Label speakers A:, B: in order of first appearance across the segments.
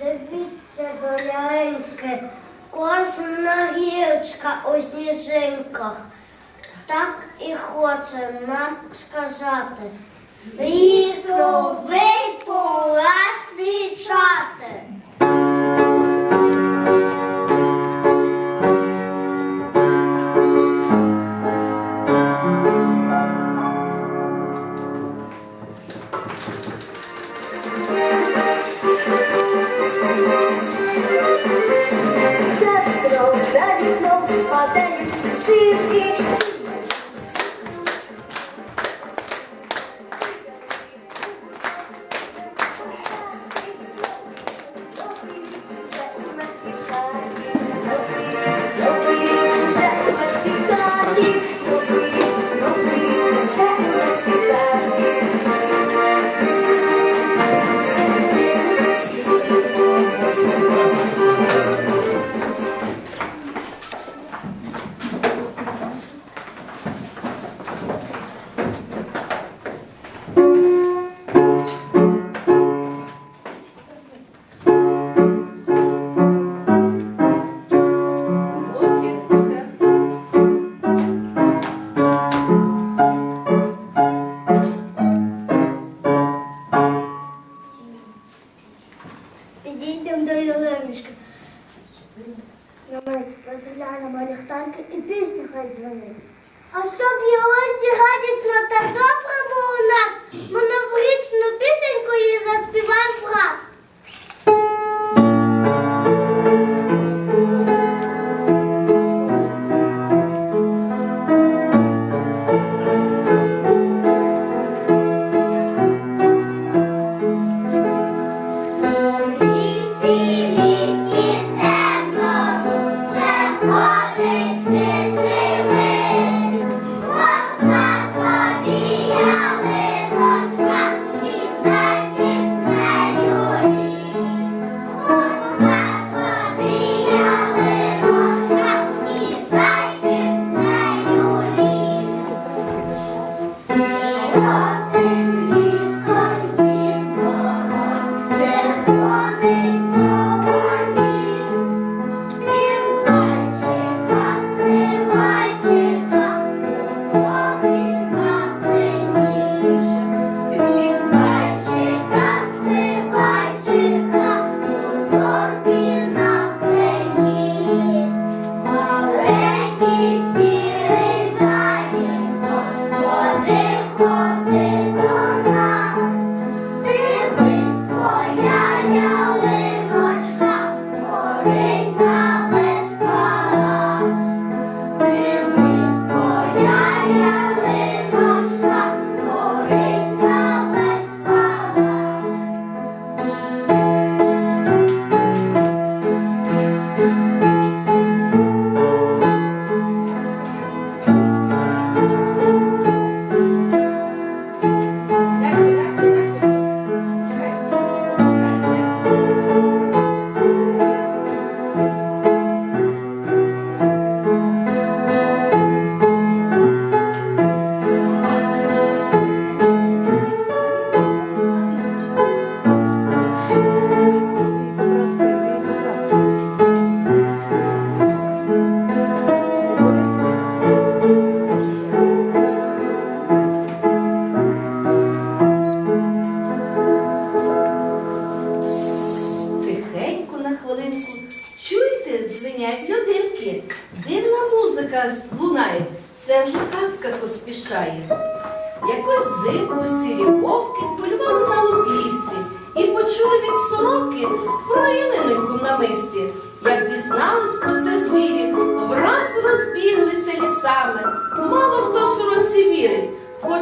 A: дивіться доляньки, кожна гірочка у сніжинках. Так і хоче нам сказати. Рік новий поласний чати.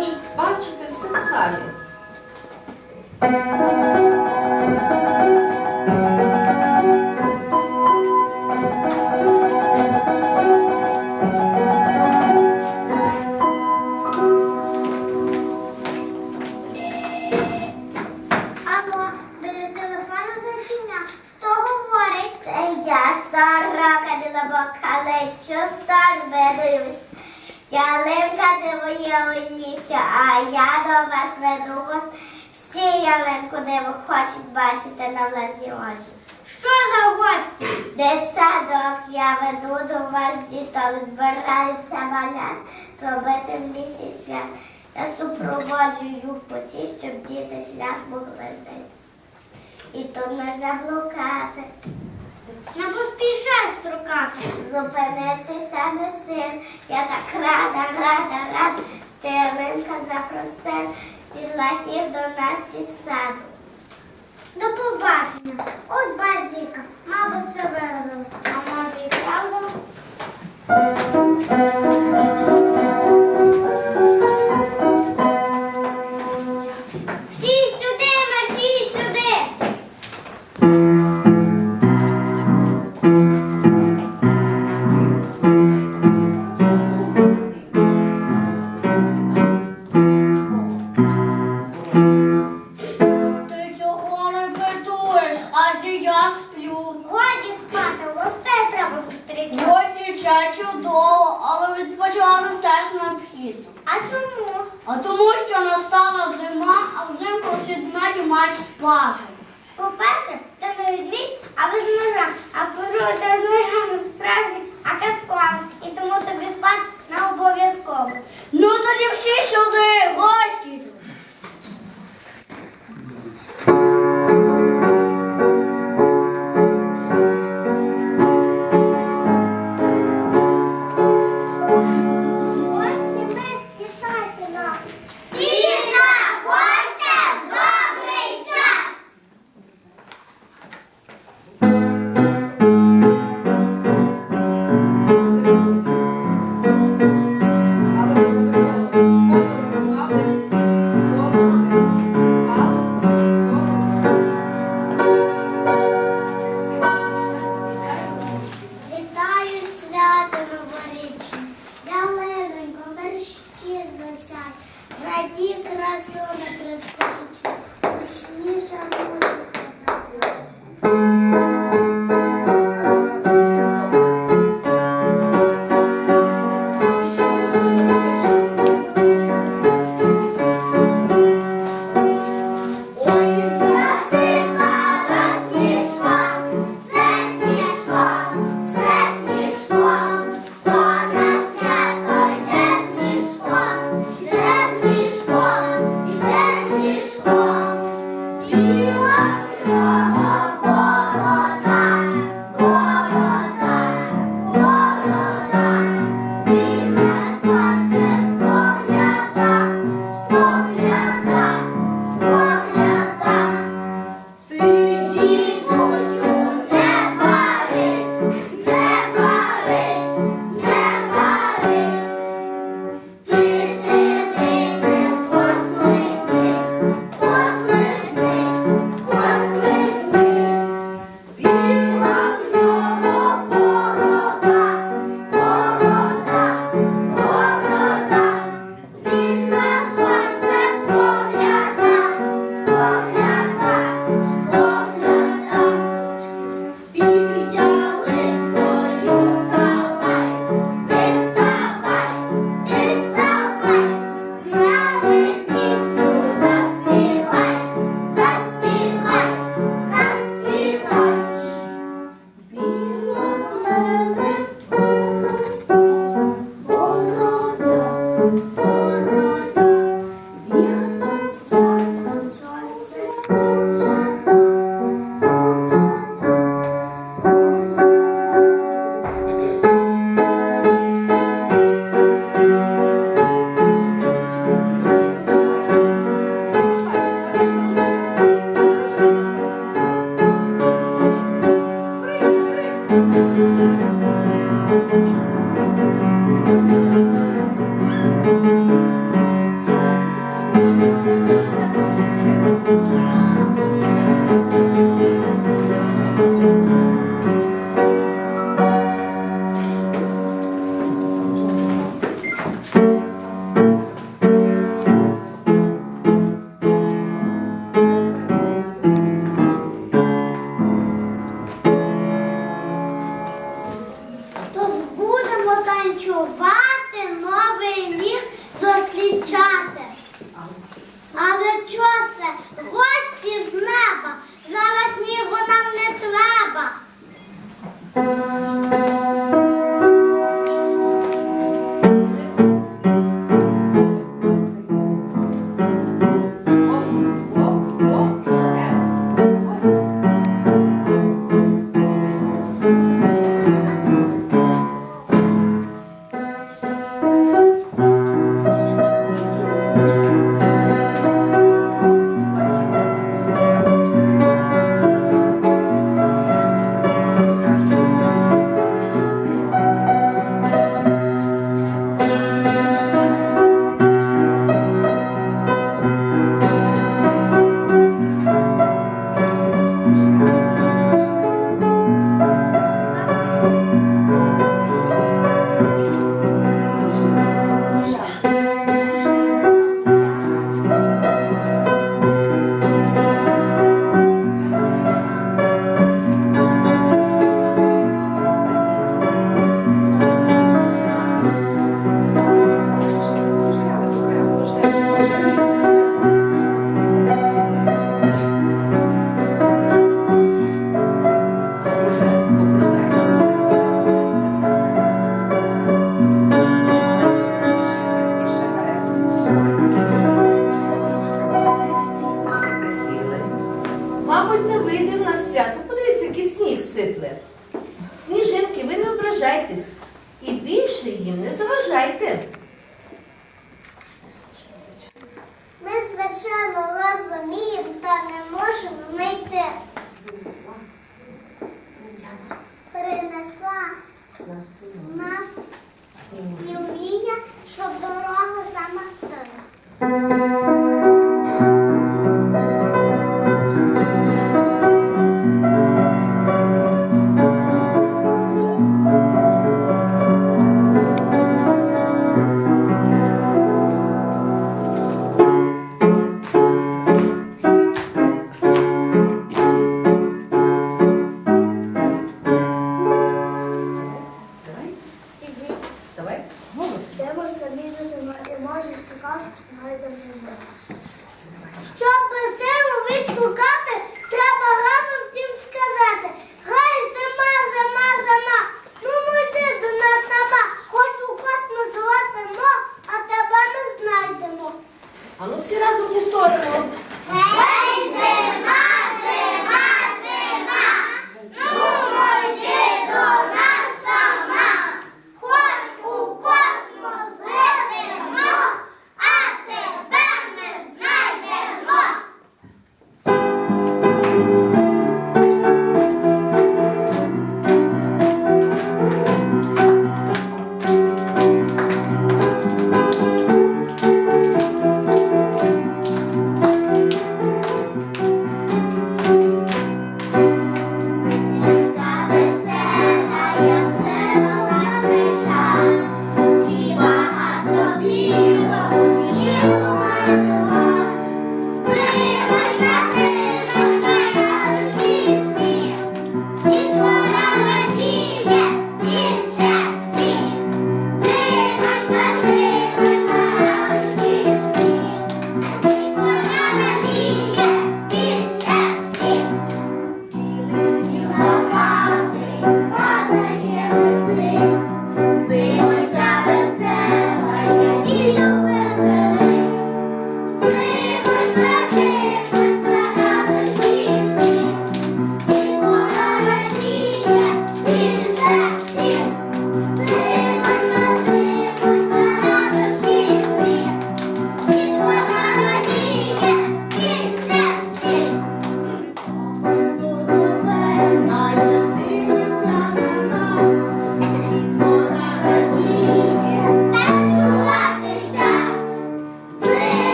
A: bate, bate necessária.
B: Вас веду гост. Всі ялинку диво хочуть бачити на власні очі. Що за гості? Дитсадок, я веду до вас діток, збираються малят, робити в лісі свят. Я супроводжую путі, щоб діти шлях могли знайти. І тут не заблукати. Не поспішай строкати. Зупинитися не син. Я так рада, рада, рада, що ялинка запросив підлахів до нас із саду. До побачення. А
A: тому, що настала зима, а взимку всі дметі мають спати.
B: По-перше, ти не відмідь, а без ножа. А по-друге, ножа не справжній, а казковий. І тому тобі спати не обов'язково.
A: Ну тоді всі сюди, гості. сипле. Сніжинки, ви не ображайтесь і більше їм не заважайте.
B: Ми, звичайно, розуміємо, та не можемо знайти. Принесла. Принесла нас і вміє,
C: щоб дорога сама
B: стала.
A: сторону.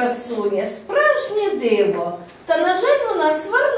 A: красуня, справжнє диво, та, на жаль, вона
B: сварила.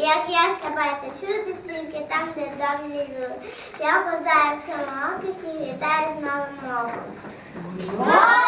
A: Як я стрибайте чути, тільки там, де добрі люди. Я коза, як самооки, всі вітаю з новим роком.
D: А